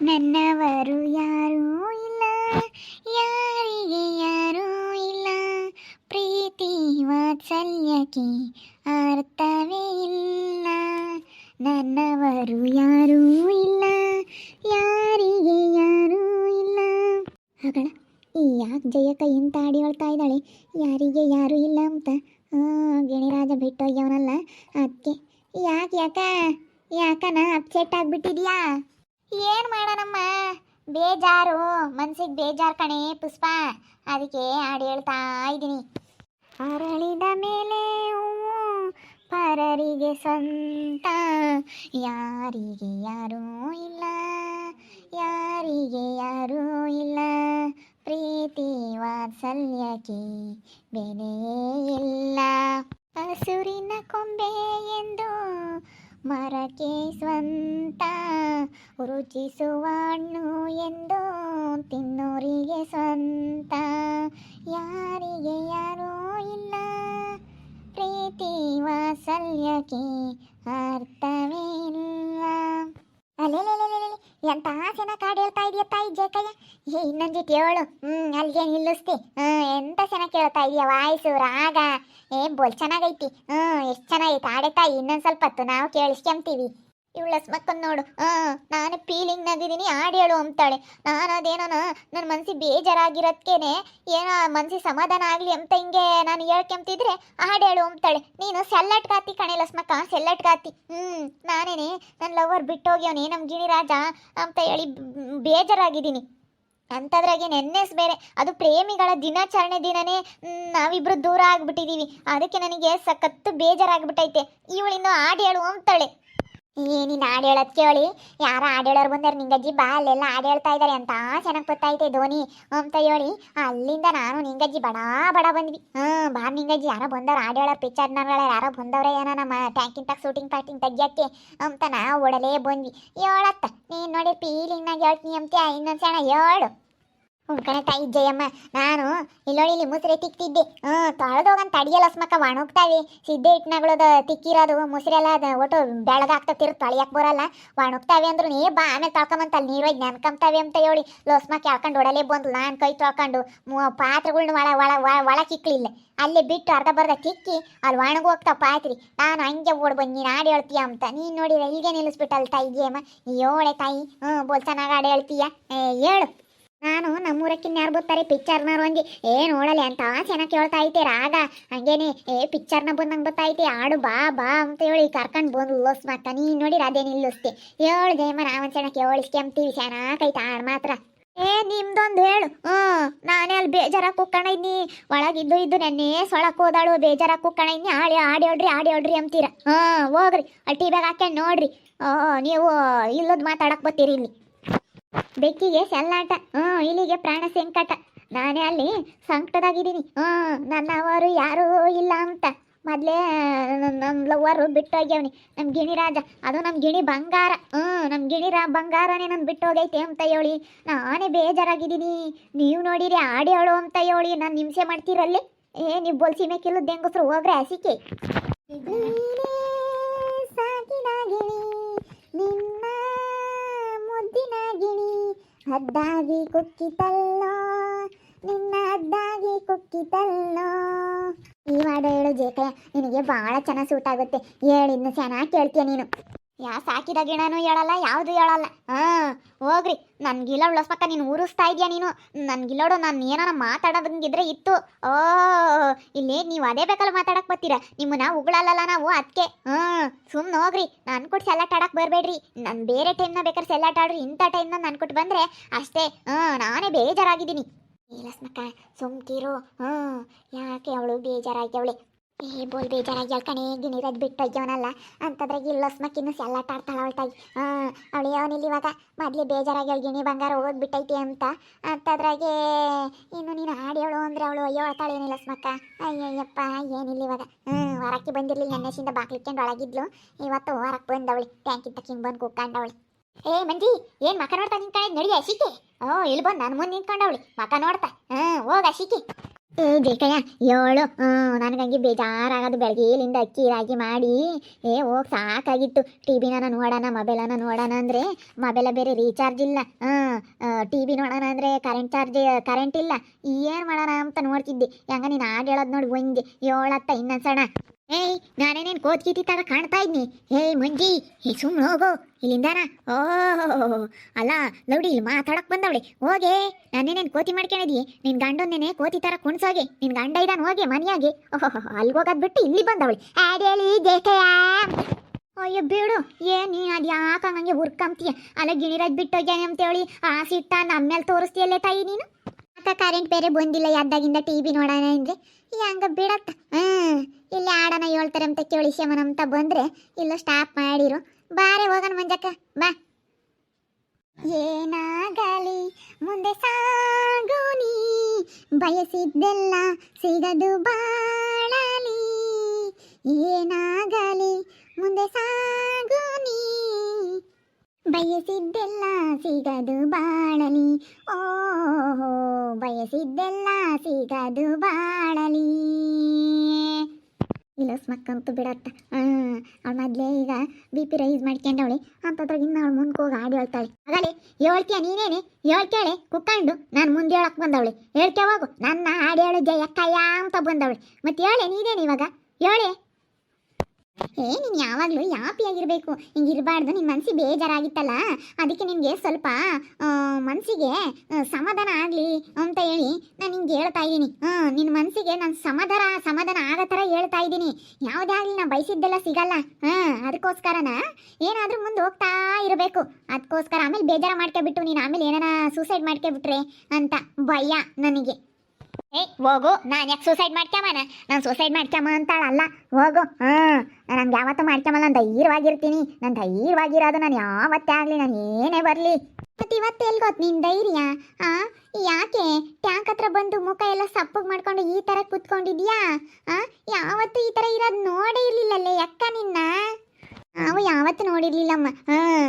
ನನ್ನವರು ಯಾರೂ ಇಲ್ಲ, ಯಾರಿಗೆ ಯಾರೂ ಇಲ್ಲ. ಪ್ರೀತಿ ವಾತ್ಸಲ್ಯಕ್ಕೆ ಅರ್ಥವೇ ಇಲ್ಲ. ನನ್ನವರು ಯಾರೂ ಇಲ್ಲ, ಯಾರಿಗೆ ಯಾರೂ ಇಲ್ಲ. ಹಾಗಳ ಈ ಯಾಕೆ ಜಯಕ್ಕ ಇಂಥ ಆಡಿ ಹೇಳ್ತಾ ಇದ್ದಾಳೆ? ಯಾರಿಗೆ ಯಾರೂ ಇಲ್ಲ ಅಂತ. ಗಿಣಿರಾಜ ಬಿಟ್ಟೋಗ್ಯವನಲ್ಲ ಅದಕ್ಕೆ ಯಾಕೆ ಯಾಕ? ಯಾಕನ ಅಪ್ಸೆಟ್ ಆಗಿಬಿಟ್ಟಿದ್ಯಾ? ಏನು ಮಾಡೋಣಮ್ಮ? ಬೇಜಾರು. ಮನ್ಸಿಗೆ ಬೇಜಾರು ಕಣೆ ಪುಷ್ಪ. ಅದಕ್ಕೆ ಹಾಡು ಹೇಳ್ತಾ ಇದ್ದೀನಿ. ಅರಳಿದ ಮೇಲೆ ಪರರಿಗೆ ಸ್ವಂತ ಯಾರಿಗೆ ಯಾರೂ ಇಲ್ಲ. ಯಾರಿಗೆ ಯಾರೂ ಇಲ್ಲ. ಪ್ರೀತಿ ವಾತ್ಸಲ್ಯಕ್ಕೆ ಬೆಲೆಯೇ ಇಲ್ಲ. ಹಸುರಿನ ಕೊಂಬೆ ಎಂದು ಮರಕ್ಕೆ ಸ್ವಂತ ರುಚಿಸುವ ಹಣ್ಣು ಎಂದು ತಿನ್ನೋರಿಗೆ ಸ್ವಂತ. ಯಾರಿಗೆ ಯಾರೂ ಇಲ್ಲ, ಪ್ರೀತಿ ವಾತ್ಸಲ್ಯಕ್ಕೆ ಅರ್ಥವೇ ಇಲ್ಲ ಅಲ್ಲೆಲ್ಲೆಲ್ಲೆಲ್ಲೆ ಎಂತ ಚೆನ್ನಾಗಿ ಕಾಡು ಹೇಳ್ತಾ ಇದೆಯಾ ತಾಯಿ ಜೇಕಯ್ಯ? ಏ, ಇನ್ನೊಂದು ಜೊತೆ ಹೇಳು. ಹ್ಞೂ ಅಲ್ಲಿಗೆ ನಿಲ್ಲಿಸ್ತಿ. ಹ್ಞೂ ಎಂತ ಚೆನ್ನಾಗಿ ಕೇಳ್ತಾ ಇದೆಯಾ ವಾಯ್ಸು, ರಾಗ? ಏ, ಬೋಲ್ ಚೆನ್ನಾಗೈತಿ. ಹ್ಞೂ ಎಷ್ಟು ಚೆನ್ನಾಗೈತೆ. ಆಡೆ ತಾಯಿ, ಇನ್ನೊಂದು ಸ್ವಲ್ಪ ಹೊತ್ತು ನಾವು ಕೇಳಿಸ್ಕೊಂತೀವಿ ಇವಳ ಮಕ್ಕನ್ ನೋಡು. ಹಾಂ ನಾನು ಫೀಲಿಂಗ್ ನಗಿದ್ದೀನಿ ಹಾಡು ಹೇಳು ಅಂತಾಳೆ. ನಾನು ಅದೇನೋ ನನ್ನ ಮನ್ಸಿಗೆ ಬೇಜಾರಾಗಿರೋದ್ಕೇನೆ, ಏನೋ ಮನ್ಸಿಗೆ ಸಮಾಧಾನ ಆಗಲಿ ಅಂತ ಹಿಂಗೆ ನಾನು ಹೇಳ್ಕೊಂತಿದ್ರೆ ಹಾಡು ಹೇಳು ಅಂತಾಳೆ. ನೀನು ಸೆಲ್ಲಟ್ ಗಾತಿ ಕಣೆ ಲಸ್ಮಕ್ಕ ಸೆಲ್ಲಟ್ ಗಾತಿ. ಹ್ಞೂ ನಾನೇನೆ ನನ್ನ ಲವರ್ ಬಿಟ್ಟೋಗ್ಯವನೇ ನಮ್ಮ ಗಿಣಿರಾಜ ಅಂತ ಹೇಳಿ ಬೇಜಾರಾಗಿದ್ದೀನಿ. ಅಂಥದ್ರಾಗೆ ನೆನ್ನೆಸ್ ಬೇರೆ. ಅದು ಪ್ರೇಮಿಗಳ ದಿನಾಚರಣೆ ದಿನನೇ ನಾವಿಬ್ರು ದೂರ ಆಗ್ಬಿಟ್ಟಿದೀವಿ. ಅದಕ್ಕೆ ನನಗೆ ಸಖತ್ತು ಬೇಜಾರಾಗ್ಬಿಟ್ಟೈತೆ. ಇವಳಿನ್ನು ಹಾಡು ಹೇಳು ಅಂತಾಳೆ. ಏನಿನ್ ಹಾಡು ಹೇಳೋದು ಕೇಳಿ. ಯಾರು ಹಾಡು ಹೇಳೋರು ಬಂದಾರೆ ನಿಂಗಜ್ಜಿ ಬಾ, ಅಲ್ಲೆಲ್ಲ ಹಾಡು ಹೇಳ್ತಾ ಇದ್ದಾರೆ ಅಂತ ಚೆನ್ನಾಗಿ ಗೊತ್ತಾಯ್ತೆ ಧೋನಿ. ಅಂತ ಹೇಳಿ, ಅಲ್ಲಿಂದ ನಾನು ನಿಂಗಜ್ಜಿ ಬಡ ಬಡ ಬಂದ್ವಿ. ಹ್ಮ್, ಬಾ ನಿಂಗಜ್ಜಿ ಯಾರೋ ಬಂದವ್ರು ಹಾಡು ಹೇಳೋರು ಪಿಕ್ಚರ್ನಗಳ ಯಾರೋ ಬಂದವ್ರೆ, ಏನೋ ನಮ್ಮ ಟ್ಯಾಂಕಿಂಗ್ ತಾಗ ಶೂಟಿಂಗ್ ಪಾಟಿಂಗ್ ತೆಗಿಯೋಕ್ಕೆ ಅಂತ ನಾವು ಓಡಲೇ ಬಂದ್ವಿ. ಹೇಳತ್ತ ನೀನು ನೋಡಿ ಫೀಲಿಂಗ್ನಾಗ ಹೇಳ್ತೀನಿ ಅಂತ ಇನ್ನೊಂದು ಸಣ್ಣ ಹೇಳು. ಉಣ್ಕಣೆ ತಾಯಿ ಜಯಮ್ಮ, ನಾನು ಇಲ್ಲೋಳಿ ಇಲ್ಲಿ ಮುಸ್ರೆ ತಿಕ್ತಿದ್ದೆ. ಹ್ಞೂ ತೊಳೆದೋಗಂತ ತಡಿಯಲ್ಲ ಲಸ್ಮಕ ಒಣಗ್ತಾವೆ ಸಿದ್ದೆ ಹಿಟ್ನಾಗಳದ ತಿಕ್ಕಿರೋದು ಮುಸ್ರೆಲ್ಲ ಅದು, ಒಟ್ಟು ಬೆಳಗಾಗ್ತತಿರು ತಳಿಯಕ್ ಬರಲ್ಲ. ಒಣಗ್ತಾವೆ ಅಂದ್ರು ನೀ ಬಾ, ಆಮೇಲೆ ತೊಳ್ಕೊಂಬಂತ ಅಲ್ಲಿ ನೀರು ಹೋಗಿ ನೆನ್ಕೊಂತಾವೆ ಅಂತ ಹೇಳಿ. ಲೋಸ್ಮಕ್ ಹೇಳ್ಕೊಂಡು ಒಡಲೇ ಬಂದು ನಾನು ಕೈ ತೊಳ್ಕೊಂಡು ಪಾತ್ರೆಗಳ್ನ ಒಳ ಒಳ, ಒಳ- ಕಿಕ್ಲಿಲ್ಲ ಅಲ್ಲೇ ಬಿಟ್ಟು ಅರ್ಧ ಬರ್ಧ ತಿಕ್ಕಿ, ಅಲ್ಲಿ ಒಣಗೋಗ್ತಾವ ಪಾತ್ರಿ. ನಾನು ಹಂಗೆ ಓಡ್ ಬಂದು, ನೀನು ಆಡಿ ಹೇಳ್ತೀಯ ಅಂತ. ನೀನು ನೋಡಿದ್ರೆ ಇಲ್ಲಿಗೆ ನಿಲ್ಲಿಸ್ಬಿಟ್ಟಲ್ಲ ತಾಯಿ ಜಯಮ್ಮ. ಯೋಳೆ ತಾಯಿ ಹ್ಞೂ ಬೋಲ್ಸನಾಗ ಹಾಡು ಹೇಳ್ತೀಯ? ಹೇಳು. ನಾನು ನಮ್ಮೂರಕ್ಕಿನ್ನ ಯಾರು ಬರ್ತಾರೆ? ಪಿಕ್ಚರ್ನವ್ರು ಹಂಗೆ ಏ, ನೋಡಲಿ, ಅಂತ ಚೆನ್ನಾಗಿ ಕೇಳ್ತಾ ಐತೆ ರಾಗ. ಹಂಗೇನೆ, ಏ ಪಿಕ್ಚರ್ನ ಬಂದಂಗೆ ಬರ್ತೈತೆ ಆಡು ಬಾ ಬಾ, ಅಂತ ಹೇಳಿ ಕರ್ಕೊಂಡು ಬಂದು ಲೋಸ್ ಮಾತ ನೀನು ನೋಡಿರ ಅದೇ ನಿಲ್ಲಿಸ್ತೆ ಹೇಳು ಜಯಮ್ಮ ನಾವೊಂದು ಚೆನ್ನಾಗಿ ಕೇಳಿಸ್ಕೊಂತೀವಿ ಚೆನ್ನಾಗೈತೆ ಹಾಡು ಮಾತ್ರ. ಏ, ನಿಮ್ದೊಂದು ಹೇಳು. ಹ್ಞೂ, ನಾನೇ ಅಲ್ಲಿ ಬೇಜಾರಾಗಿ ಕುಕ್ಕಣ ಇದ್ನಿ. ಒಳಗಿದ್ದು ಇದ್ದು ನೆನ್ನೆ ಸೊಳಕ್ಕೆ ಹೋದಾಳು ಬೇಜಾರಾಗಿ ಕುಕ್ಕಣ ಇದ್ನಿ. ಆಡಿ ಆಡಿ ಹೇಳ್ರಿ ಆಡಿ ಹೇಳ್ರಿ ಅಂತೀರ. ಹಾಂ ಹೋಗ್ರಿ ಅಲ್ಲಿ ಟಿ ಬ್ಯಾಗ್ ಹಾಕ್ಯಂಡು ನೋಡ್ರಿ. ನೀವು ಇಲ್ಲದ ಮಾತಾಡಕ್ಕೆ ಬರ್ತೀರಿ ಇಲ್ಲಿ. ಬೆಕ್ಕಿಗೆ ಸೆಲ್ಲಾಟ, ಹ್ಞೂ ಇಲ್ಲಿಗೆ ಪ್ರಾಣ ಸಂಕಟ. ನಾನೇ ಅಲ್ಲಿ ಸಂಕಟದಾಗಿದ್ದೀನಿ. ಹ್ಞೂ, ನನ್ನವರು ಯಾರೂ ಇಲ್ಲ ಅಂತ. ಮೊದಲೇ ನಮ್ಮ ಲವ್ವರು ಬಿಟ್ಟೋಗ್ಯವನಿ ನಮ್ಮ ಗಿಣಿರಾಜ ಅದು ನಮ್ಮ ಗಿಣಿ ಬಂಗಾರ. ಹ್ಞೂ ನಮ್ಮ ಗಿಣಿರ ಬಂಗಾರನೇ ನನ್ನ ಬಿಟ್ಟೋಗೈತೆ ಅಂತ ಹೇಳಿ. ನಾನೇ ಬೇಜಾರಾಗಿದ್ದೀನಿ. ನೀವು ನೋಡಿರಿ ಆಡಿ ಹೇಳು ಅಂತ ಹೇಳಿ ನಾನು ಹಿಂಸೆ ಮಾಡ್ತೀರಲ್ಲಿ. ಏ, ನೀವು ಬೋಲ್ಸಿ ಮೇಕಿಲ್ಲದ ಹೆಂಗಸ್ರು ಹೋಗ್ರೆ ಹಸಿಕೆ ಸಾಕಿನ ಗಿಣಿ ನಿನ್ನ ಮುದ್ದಿನ ಗಿಣಿ ಹದ್ದಾಗಿ ಕುಕ್ಕಿತಲ್ಲೋ, ನಿನ್ನ ಹದ್ದಾಗಿ ಕುಕ್ಕಿತಲ್ಲೋ. ಈ ಹಾಡು ಹೇಳು ಜೇಕಯ್ಯ ನಿನಗೆ ಬಹಳ ಚೆನ್ನಾಗಿ ಸೂಟ್ ಆಗುತ್ತೆ. ಹೇಳಿ, ಇನ್ನು ಚೆನ್ನಾಗಿ ಕೇಳ್ತೀಯ ನೀನು. ಯಾ ಸಾಕಿದ ಗಿಣನೂ ಹೇಳಲ್ಲ, ಯಾವುದು ಹೇಳಲ್ಲ. ಹಾಂ, ಹೋಗ್ರಿ. ನನ್ನ ಗಿಲೋಡು ಲಸ್ಮಕ್ಕ ನೀನು ಊರಿಸ್ತಾ ಇದೆಯಾ ನೀನು? ನನ್ನ ಗಿಲೋಡು ನಾನು ಏನಾರ ಮಾತಾಡೋದಂಗಿದ್ರೆ ಇತ್ತು. ಓ, ಇಲ್ಲಿ ನೀವು ಅದೇ ಬೇಕಲ್ಲ ಮಾತಾಡಕ್ ಬರ್ತೀರಾ? ನಿಮ್ಮನ್ನ ಉಗಳಲ್ಲ ನಾವು ಅದಕ್ಕೆ ಹ್ಮ್ ಸುಮ್ಮನೆ ಹೋಗ್ರಿ. ನಾನು ಕೊಟ್ಟು ಸೆಲ್ಲಾಟ ಆಡಕ್ಕೆ ಬರಬೇಡ್ರಿ. ನಾನು ಬೇರೆ ಟೈಮ್ನ ಬೇಕಾದ್ರೆ ಸೆಲ್ಲಾಟ ಆಡ್ರಿ. ಇಂಥ ಟೈಮ್ನ ನಾನು ಕೊಟ್ಟು ಬಂದ್ರೆ ಅಷ್ಟೇ. ಹ್ಮ್ ನಾನೇ ಬೇಜಾರಾಗಿದ್ದೀನಿ. ಲಸ್ಮಕ್ಕ, ಸುಮ್ಕಿರು. ಹ್ಞೂ ಯಾಕೆ ಅವಳು ಬೇಜಾರಾಗ್ಯವಳೆ? ಏ ಬೋಲ್ ಬೇಜಾರಾಗಿ ಕಣೆ ಗಿಣಿರದ್ ಬಿಟ್ಟು ಅಯ್ಯವನಲ್ಲ ಅಂತದ್ರಾಗ ಇಲ್ಲ ಲಸ್ಮಕ್ಕಿನ್ನು ಸೆಲ್ಲಾಟ ಆಡ್ತಾಳ ಅವಳ್ತಾಗಿ. ಹಾಂ ಅವಳು ಅವನಿಲ್ಲಿ ಇವಾಗ ಮೊದಲೇ ಬೇಜಾರಾಗಿ ಅವಳು ಗಿಣಿ ಬಂಗಾರ ಹೋಗ್ಬಿಟ್ಟೈತಿ ಅಂತ. ಅಂತದ್ರಾಗೆ ಇನ್ನು ನೀನು ಹಾಡೇಳು ಅಂದ್ರೆ ಅವಳು ಅಯ್ಯೋ ಅಳ್ತಾಳೆ ಏನಿಲ್ಲ ಸ್ಮಕ್ಕ ಅಯ್ಯಯ್ಯಪ್ಪ, ಏನಿಲ್ಲ ಇವಾಗ. ಹ್ಞೂ ಹೊರಕ್ಕೆ ಬಂದಿರಲಿಲ್ಲ ನೆನ್ನೆಸಿಂದ ಬಾಕ್ಲಿಕ್ಕೊಂಡು ಒಳಗಿದ್ಲು. ಇವತ್ತು ಹೊರಕ್ಕೆ ಬಂದವಳಿ. ಟ್ಯಾಂಕಿಂದ ಕಿಂಗ್ ಬಂದು ಕುಕ್ಕಂಡವಳಿ ಏ, ಮಂಜಿ, ಏನ್ ಮಕ ನೋಡ್ತಾ ನಿಂತ್ಕೊಂಡೆ ನಡಿ ಅಶಿಕೆ. ಓ ಇಲ್ಲಿ ಬಂದು ನನ್ನ ಮುಂದೆ ನಿಂತ್ಕೊಂಡವಳಿ. ಮಕ ನೋಡ್ತಾ. ಹ್ಞೂ ಹೋಗ ಅಶಿಕೆ. ಏ ಜೇಕಯ್ಯ ಏಳು. ನನಗಂಗೆ ಬೇಜಾರಾಗೋದು. ಬೆಳಗ್ಗೆಲಿಂದ ಅಕ್ಕಿ ರಾಗಿ ಮಾಡಿ. ಏ, ಹೋಗಿ, ಸಾಕಾಗಿತ್ತು. ಟಿ ವಿನ ನೋಡೋಣ, ಮೊಬೈಲನ ನೋಡೋಣ ಅಂದರೆ ಮೊಬೈಲ ಬೇರೆ ರೀಚಾರ್ಜ್ ಇಲ್ಲ. ಟಿ ವಿ ನೋಡೋಣ ಅಂದರೆ ಕರೆಂಟ್ ಚಾರ್ಜ್ ಕರೆಂಟ್ ಇಲ್ಲ. ಏನು ಮಾಡೋಣ ಅಂತ ನೋಡ್ತಿದ್ದೆ. ಹೆಂಗ ನೀನು ಆಗ ಹೇಳೋದು ನೋಡಿ ಒಂದೆ ಏಳತ್ತ ಇನ್ನೊಂದ್ಸಣ ಏಯ್, ನಾನೇನೇನು ಕೋತ್ಕೀತಿ ತರ ಕಾಣ್ತಾ ಇದ್ನಿ? ಏಯ್, ಮಂಜಿ, ಏ ಸುಮ್ಮನೆ ಹೋಗು. ಇಲ್ಲಿಂದಾನ? ಓಹೋ ಅಲ್ಲ, ಲೌಡಿ, ಇಲ್ಲಿ ಮಾತಾಡಕ್ ಬಂದವಳೆ. ಹೋಗೆ. ನಾನೇನೇನು ಕೋತಿ ಮಾಡ್ಕೊಂಡಿದ್ದಿ ನಿನ್ ಗಂಡನ್ನೇನೆ ಕೋತಿ ತರ ಕುಣ್ಸೋಗೆ. ನಿನ್ ಗಂಡ ಇದಾನ, ಹೋಗೆ ಮನೆಯಾಗೆ. ಓಹೋ ಅಲ್ಲಿಗೆ ಹೋಗೋದ್ ಬಿಟ್ಟು ಇಲ್ಲಿ ಬಂದವಳೆ. ಹೇಳಿ ಜೇಕಯ್ಯ ಅಯ್ಯೋ, ಬೇಡು. ಏ, ನೀ ಅದು ಯಾಕೆ ಹಂಗೆ ಹುರ್ಕಂತೀಯ ಅಲ್ಲ ಗಿಣಿರಾಜ್ ಬಿಟ್ಟೋಗ್ಯಾನೆ ಅಂತೇಳಿ ಆ ಸಿಟ್ಟ ನಮ್ಮ ಮೇಲೆ ತೋರಿಸ್ತೀಯಲ್ಲೇ ತಾಯಿ ನೀನು? ಅಕ್ಕ ಕರೆಂಟ್ ಬೇರೆ ಬಂದಿಲ್ಲ ಯಾದಾಗಿಂದ ಟಿ ವಿ ನೋಡೋಣ ಅಂದ್ರೆ? ಹಂಗೆ ಬಿಡತ್ತ. ಇಲ್ಲಿ ಆಡನ ಹೇಳ್ತಾರೆ ಅಂತ ಕೇಳಿ ಶಮನ ಅಂತ ಬಂದ್ರೆ ಇಲ್ಲ ಸ್ಟಾಪ್ ಮಾಡಿರು. ಬಾರೆ ಹೋಗೋಣ ಮಂಜಕ್ಕ, ಬಾ. ಏನಾಗಲಿ, ಮುಂದೆ ಸಾಗೋನಿ ಬಯಸಿದ್ದೆಲ್ಲ ಸಿಗದು ಬಾಳಲಿ. ಏನಾಗಲಿ, ಮುಂದೆ ಸಾಗೋನಿ ಬಯಸಿದ್ದೆಲ್ಲ ಸಿಗದು ಬಾಳಲಿ. ಓ ಬಯಸಿದ್ದೆಲ್ಲ ಇಲ್ಲ ಸ್ಮಕ್ಕಂತೂ ಬಿಡತ್ತ. ಆ, ಅವಳ ಮೊದ್ಲೇ ಈಗ ಬಿ ಪಿ ರೈಸ್ ಮಾಡ್ಕೊಂಡವಳೆ. ಅಂತದ್ರಾಗ ಇನ್ನು ಅವಳು ಮುಂದೆ ಹೋಗಿ ಹಾಡು ಹೇಳ್ತಾಳೆ. ಆಗಲೇ ಹೇಳ್ತೀಯ ನೀನೇನೆ? ಹೇಳ್ಕೇಳೆ ಕುಕ್ಕಂಡು? ನಾನು ಮುಂದೆ ಹೇಳಕ್ ಬಂದವಳೆ. ಹೇಳ್ಕೆ ಹೋಗು. ನನ್ನ ಹಾಡು ಹೇಳು ಜಯಕ್ಕಯ್ಯ ಅಂತ ಬಂದವಳೆ. ಮತ್ತೆ ಹೇಳೆ ನೀನೇನು ಇವಾಗ? ಹೇಳೆ ಏ ನೀನು ಯಾವಾಗಲೂ ಯಾಪಿಯಾಗಿರ್ಬೇಕು ಹಿಂಗೆ ಇರಬಾರ್ದು ನಿನ್ನ ಮನಸ್ಸಿಗೆ ಬೇಜಾರಾಗಿತ್ತಲ್ಲ? ಅದಕ್ಕೆ ನಿನಗೆ ಸ್ವಲ್ಪ ಮನಸ್ಸಿಗೆ ಸಮಾಧಾನ ಆಗಲಿ ಅಂತ ಹೇಳಿ ನಾನು ನಿಂಗೆ ಹೇಳ್ತಾ ಇದ್ದೀನಿ. ಹಾಂ ನಿನ್ನ ಮನಸ್ಸಿಗೆ ನಾನು ಸಮಾಧಾನ ಸಮಾಧಾನ ಆಗೋ ಥರ ಹೇಳ್ತಾ ಇದ್ದೀನಿ. ಯಾವುದೇ ಆಗಲಿ ನಾ ಬಯಸಿದ್ದೆಲ್ಲ ಸಿಗಲ್ಲ. ಹಾಂ ಅದಕ್ಕೋಸ್ಕರನ ಏನಾದರೂ ಮುಂದೆ ಹೋಗ್ತಾ ಇರಬೇಕು. ಅದಕ್ಕೋಸ್ಕರ ಆಮೇಲೆ ಬೇಜಾರು ಮಾಡ್ಕೊಬಿಟ್ಟು ನೀನು ಆಮೇಲೆ ಏನಾರ ಸೂಸೈಡ್ ಮಾಡ್ಕೊಬಿಟ್ರೆ ಅಂತ ಭಯ ನನಗೆ. ಏ ಹೋಗು. ನಾನು ಯಾಕೆ ಸೂಸೈಡ್ ಮಾಡ್ಕೊಂಬನ ನಾನು ಸೂಸೈಡ್ ಮಾಡ್ಕೊಂಬ ಅಂತಾಳಲ್ಲ. ಹೋಗು. ಹಾಂ ನಂಗೆ ಯಾವತ್ತೂ ಮಾಡ್ಕೊಂಬಲ್ಲ ನಾನು ಧೈರ್ಯವಾಗಿರ್ತೀನಿ. ನಾನು ಧೈರ್ಯವಾಗಿರೋದು ನಾನು ಯಾವತ್ತೇ ಆಗಲಿ, ನಾನು ಏನೇ ಬರಲಿ. ಮತ್ತೆ ಇವತ್ತು ಎಲ್ಲಿ ಗೊತ್ತು ನಿನ್ನ ಧೈರ್ಯ? ಆ, ಯಾಕೆ? ಟ್ಯಾಂಕ್ ಹತ್ರ ಬಂದು ಮುಖ ಎಲ್ಲ ಸಪ್ಪಗೆ ಮಾಡ್ಕೊಂಡು ಈ ಥರ ಕೂತ್ಕೊಂಡಿದ್ಯಾ? ಆ, ಯಾವತ್ತೂ ಈ ಥರ ಇರೋದು ನೋಡೇ ಇರಲಿಲ್ಲಲ್ಲೇ ಯಾಕ ನಿನ್ನ? ನಾವು ಯಾವತ್ತು ನೋಡಿರ್ಲಿಲ್ಲಮ್ಮ. ಹಾಂ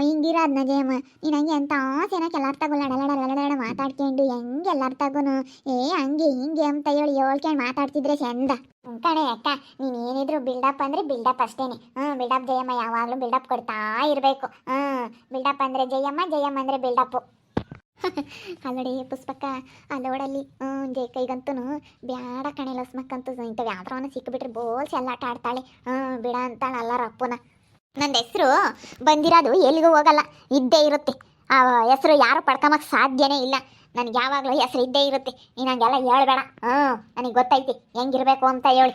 ಹಿಂಗಿರೋದ್ನ ಜಯಮ್ಮ. ನೀನು ಹಂಗೆ ಅಂತ ಆಸೆನಾಗ ಎಲ್ಲರ ತಗೊಳ್ಳ ಲಡಲಡ ಮಾತಾಡ್ಕೊಂಡು ಹೆಂಗೆ ಎಲ್ಲರ ತಗೋನು ಏ, ಹಂಗೆ ಹಿಂಗೆ ಅಂತ ಹೇಳಿ ಹೇಳ್ಕೊಂಡು ಮಾತಾಡ್ತಿದ್ರೆ ಚಂದ. ಕಣೆ ಅಕ್ಕ, ನೀನು ಏನಿದ್ರು ಬಿಲ್ಡಪ್ ಅಂದರೆ ಬಿಲ್ಡಪ್ ಅಷ್ಟೇನೆ. ಹ್ಞೂ ಬಿಲ್ಡಪ್ ಜಯಮ್ಮ ಯಾವಾಗಲೂ ಬಿಲ್ಡಪ್ ಕೊಡ್ತಾ ಇರಬೇಕು. ಹ್ಞೂ ಬಿಲ್ಡಪ್ ಅಂದರೆ ಜಯಮ್ಮ ಜಯಮ್ಮ ಅಂದರೆ ಬಿಲ್ಡಪ್ಪು ಅಲ್ಲಡಿ ಪುಷ್ಪಕ್ಕ ಅಲ್ಲೋಡಲ್ಲಿ ಜೈ ಕೈಗಂತೂ ಬ್ಯಾಡ ಕಣೆ ಲಸ್ಮಕ್ಕಂತೂ ಇಂಥವು ಯಾವ್ದ್ರವನ್ನ ಸಿಕ್ಕಿಬಿಟ್ರೆ ಬೋಲ್ ಚೆಲ್ಲಾಟ ಆಡ್ತಾಳೆ. ಹಾ, ಬಿಡ ಅಂತಾಳೆ ಅಲ್ಲ ರಪ್ಪುನ ನನ್ನ ಹೆಸರು ಬಂದಿರೋದು ಎಲ್ಲಿಗೂ ಹೋಗಲ್ಲ, ಇದ್ದೇ ಇರುತ್ತೆ. ಆ ಹೆಸರು ಯಾರು ಪಡ್ಕೊಂಬಕ್ಕೆ ಸಾಧ್ಯನೇ ಇಲ್ಲ. ನನಗೆ ಯಾವಾಗಲೂ ಹೆಸರು ಇದ್ದೇ ಇರುತ್ತೆ. ನೀನು ಹಂಗೆಲ್ಲ ಹೇಳ್ಬೇಡ. ಹ್ಞೂ ನನಗೆ ಗೊತ್ತೈತಿ. ಹೆಂಗಿರ್ಬೇಕು ಅಂತ ಹೇಳಿ.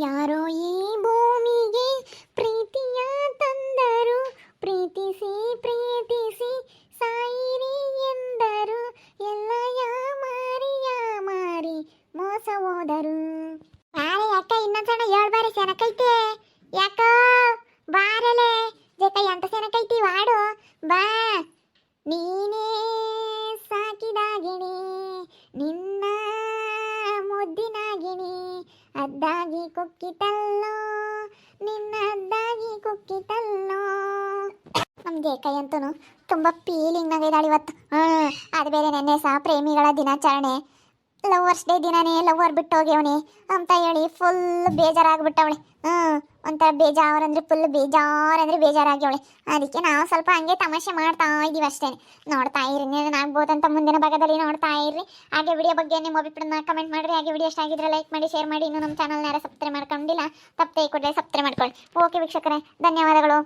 ಯಾರೋ ಈ ಭೂಮಿಗೆ ಸೆನಕೈತೆ ಯಾಕ? ಬಾರಲೆ. ಜಕ ಎಂತ ಸೆನಕೈತಿ ವಾಡು. ಬಾ. ನೀನೇ ಸಾಕಿದಾಗಿಣಿ ನಿನ್ನ ಮುದ್ದಿನಾಗಿಣಿ ಅದ್ದಾಗಿ ಕುಕ್ಕಿತಲ್ಲೋ. ನಿನ್ನ ಅದ್ದಾಗಿ ಕುಕ್ಕಿತಲ್ಲೋ. ನಮ್ಮ ಜೇಕೈ ಅಂತೂ ತುಂಬ ಫೀಲಿಂಗ್ ಆಗಿದ್ದಾಳೆ ಇವತ್ತು. ಹ್ಞೂ ಅದು ಬೇರೆ ನೆನ್ನೆ ಸಹ ಪ್ರೇಮಿಗಳ ದಿನಾಚರಣೆ. ಲವರ್ಸ್ ಡೇ ದಿನನೇ, ಲವರ್ ಬಿಟ್ಟು ಹೋಗ್ಯವನೆ ಅಂತ ಹೇಳಿ ಫುಲ್ ಬೇಜಾರಾಗ್ಬಿಟ್ಟವಳೆ. ಹ್ಞೂ ಒಂಥರ ಬೇಜಾರಂದ್ರೆ ಫುಲ್ ಬೇಜಾರಂದ್ರೆ ಬೇಜಾರಾಗ್ಯವಳೆ. ಅದಕ್ಕೆ ನಾವು ಸ್ವಲ್ಪ ಹಂಗೆ ತಮಾಷೆ ಮಾಡ್ತಾ ಇದ್ದೀವಿ ಅಷ್ಟೇ. ನೋಡ್ತಾ ಇರಿ ಏನಾಗ್ಬೋದಂತ ಮುಂದಿನ ಭಾಗದಲ್ಲಿ ನೋಡ್ತಾ ಇರ್ರಿ ಹಾಗೆ ವಿಡಿಯೋ ಬಗ್ಗೆ ನಿಮ್ಮ ಅಭಿಪ್ರಾಯನ ಕಮೆಂಟ್ ಮಾಡಿರಿ. ಹಾಗೆ ವಿಡಿಯೋ ಇಷ್ಟ ಆಗಿದ್ರೆ ಲೈಕ್ ಮಾಡಿ ಶೇರ್ ಮಾಡಿ. ಇನ್ನೂ ನಮ್ಮ ಚಾನಲ್ನ ಯಾರು ಸಬ್ಸ್ಕ್ರೈಬ್ ಮಾಡ್ಕೊಂಡಿಲ್ಲ, ತಪ್ಪದೆ ಕೊಟ್ಟರೆ ಸಬ್ಸ್ಕ್ರೈಬ್ ಮಾಡ್ಕೊಳ್ಳಿ. ಓಕೆ ವೀಕ್ಷಕರೇ, ಧನ್ಯವಾದಗಳು.